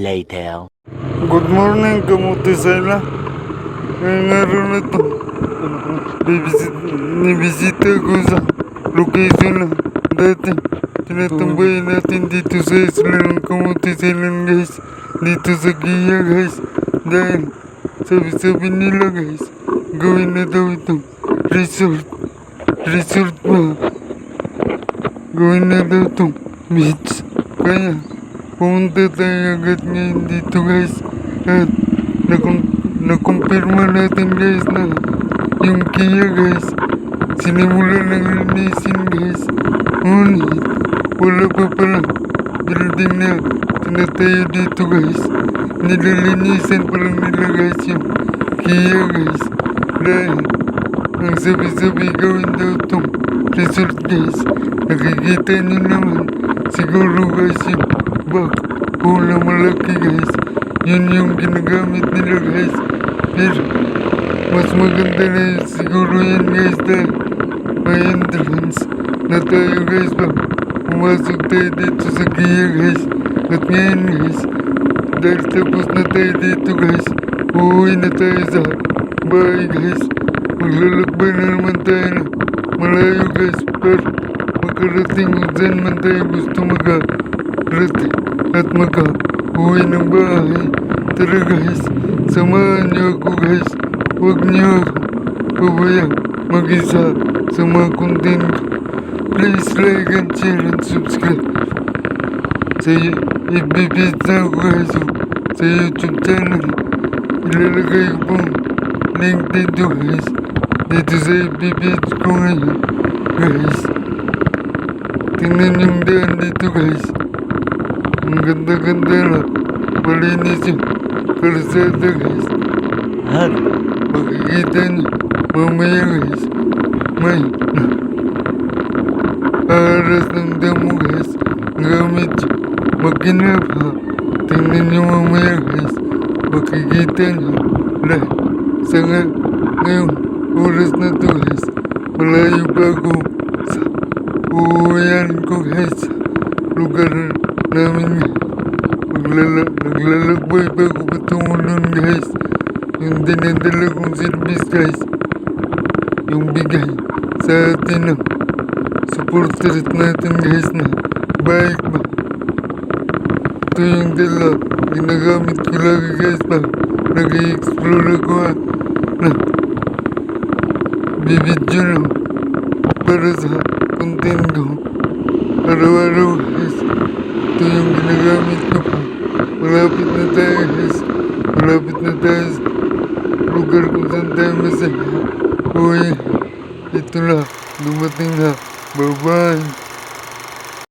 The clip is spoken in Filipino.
later. Good morning, kamuti Sayla. Ngayong araw na to, bibisit, nibisita ko sa location na dati. Tinatambayan natin dito sa isla ng kamuti Saylan guys. Dito sa Giya guys. Dahil sabi-sabi nila guys, gawin na daw itong resort. Resort pa. Gawin na daw itong beach. Kaya, pumunta tayo agad ngayon dito guys. At nakumpirma natin guys na yung Kia guys. Sinimulan ng linisin guys. Ngunit, wala pa pala building na tinatayo dito guys. Nililinisan pa lang nila guys yung Kia guys. Dahil, ang sabi-sabi gawin daw itong resort guys. Nakikita niyo naman siguro guys yung bag na malaki guys. Yun yung ginagamit nila guys. Pero mas maganda na yun siguro yan guys dahil may entrance na tayo guys ba. Pumasok tayo dito sa Gia guys. At ngayon guys, dahil tapos na tayo dito guys, uuwi na tayo sa bahay guys. Maglalakbay na naman tayo na malayo guys. Pero makarating kung saan man tayo gusto makarating प्रकृति आत्मा का नकारात्मक होईनं आहे तर घाईस समान्यकू घाईस वग्न उभया मगिसा समा Kundan please like and share and subscribe से गैस हो से यूट्यूब चॅनल इलेलं काही बम लिंक दे दो देतो घाईस देतो से एबीपी को आहे गैस तीन नंबर दे दो गैस da candela, polinice, calçadores, guitano, palmeiras, mãe, aração de mulheres, gamete, maquinava, tendo mulheres, porque guitano, lá, sangue, eu, horas naturais, lá eu pago, o Ian Correia, lugar namin Maglala, naglalakbay pa ako patungo nun guys. Yung dinadala kong service guys. Yung bigay sa atin ng supporters natin guys na bike ba. Ito yung dala. Ginagamit ko lagi guys ba. Nag-i-explore ako ha. Na bibidyo lang para sa content ko. Araw-araw guys. Ito yung ginagamit ko pa. Malapit na tayo guys. Malapit na tayo sa lugar kung saan tayo masaya. Uy, ito na. Dumating na. Bye-bye.